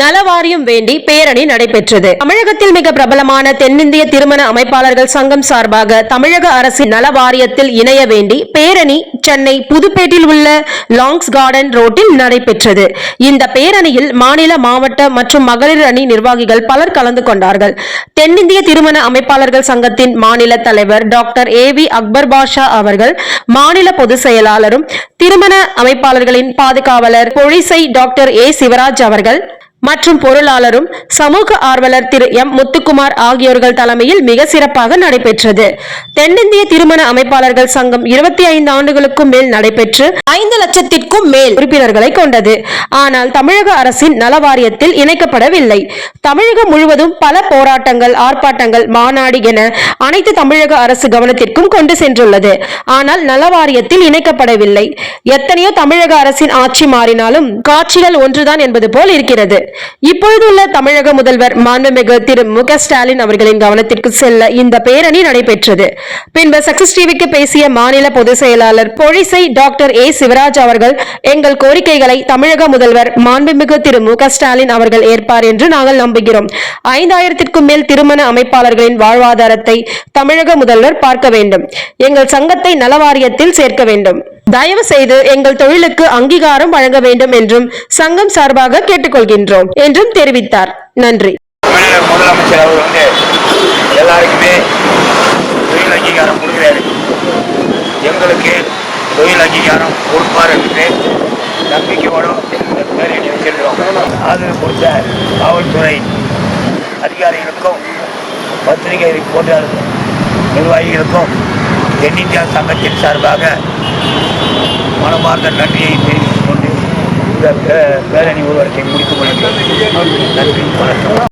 நலவாரியம் வேண்டி பேரணி நடைபெற்றது. தமிழகத்தில் மிக பிரபலமான தென்னிந்திய திருமண அமைப்பாளர்கள் சங்கம் சார்பாக தமிழக அரசின் நலவாரியத்தில் இணைய வேண்டி பேரணி சென்னை புதுப்பேட்டில் உள்ள லாங்ஸ் கார்டன் ரோட்டில் நடைபெற்றது. இந்த பேரணியில் மாநில மாவட்ட மற்றும் மகளிர் அணி நிர்வாகிகள் பலர் கலந்து கொண்டார்கள். தென்னிந்திய திருமண அமைப்பாளர்கள் சங்கத்தின் மாநில தலைவர் doctor A V Akbar Basha அவர்கள் மாநில பொதுச் செயலாளரும் திருமண அமைப்பாளர்களின் பாதுகாவலர் பொழிசை டாக்டர் ஏ சிவராஜ் அவர்கள் மற்றும் பொருளாளரும் சமூக ஆர்வலர் திரு எம் முத்துக்குமார் ஆகியோர்கள் தலைமையில் மிக சிறப்பாக நடைபெற்றது. தென்னிந்திய திருமண அமைப்பாளர்கள் சங்கம் இருபத்தி ஐந்து ஆண்டுகளுக்கும் மேல் நடைபெற்று ஐந்து லட்சத்திற்கும் மேல் உறுப்பினர்களை கொண்டது. ஆனால் தமிழக அரசின் நலவாரியத்தில் இணைக்கப்படவில்லை. தமிழகம் முழுவதும் பல போராட்டங்கள் ஆர்ப்பாட்டங்கள் மாநாடு என அனைத்து தமிழக அரசு கவனத்திற்கும் கொண்டு சென்றுள்ளது. ஆனால் நலவாரியத்தில் இணைக்கப்படவில்லை. எத்தனையோ தமிழக அரசின் ஆட்சி மாறினாலும் காட்சிகள் ஒன்றுதான் என்பது போல் இருக்கிறது. இப்பொழுதுள்ள தமிழக முதல்வர் மாண்புமிகு திரு மு க ஸ்டாலின் அவர்களின் கவனத்திற்கு செல்ல இந்த பேரணி நடைபெற்றது. பின்பு சக்சஸ் டிவிக்கு பேசிய மாநில பொதுச் செயலாளர் பொழிசை டாக்டர் ஏ சிவராஜ் அவர்கள் எங்கள் கோரிக்கைகளை தமிழக முதல்வர் மாண்புமிகு திரு மு ஸ்டாலின் அவர்கள் ஏற்பார் என்று நாங்கள் நம்புகிறோம். ஐந்தாயிரத்திற்கும் மேல் திருமண அமைப்பாளர்களின் வாழ்வாதாரத்தை தமிழக முதல்வர் பார்க்க வேண்டும். எங்கள் சங்கத்தை நலவாரியத்தில் சேர்க்க வேண்டும். தயவு செய்து எங்கள் தொழிலுக்கு அங்கீகாரம் வழங்க வேண்டும் என்றும் சங்கம் சார்பாக கேட்டுக்கொள்கின்றோம் என்றும் தெரிவித்தார். நன்றி. முதலமைச்சர் அவர் வந்து எல்லாருக்குமே தொழில் அங்கீகாரம் கொடுக்கிறாரு. எங்களுக்கு தொழில் அங்கீகாரம் கொடுப்பார் என்று நம்பிக்கையோடும் இந்த பேரணி வச்சிருக்கிறோம். ஆதரவு கொடுத்த காவல்துறை அதிகாரிகளுக்கும் பத்திரிகை ரிப்போர்ட்டர் நிர்வாகிகளுக்கும் தென்னிந்தியா சங்கத்தின் சார்பாக மனமார்ந்த நன்றியை தெரிவித்துக் கொண்டு இந்த பேரணி ஒருவரத்தை முடித்துக் கொள்கிறேன் நன்றி வணக்கம்.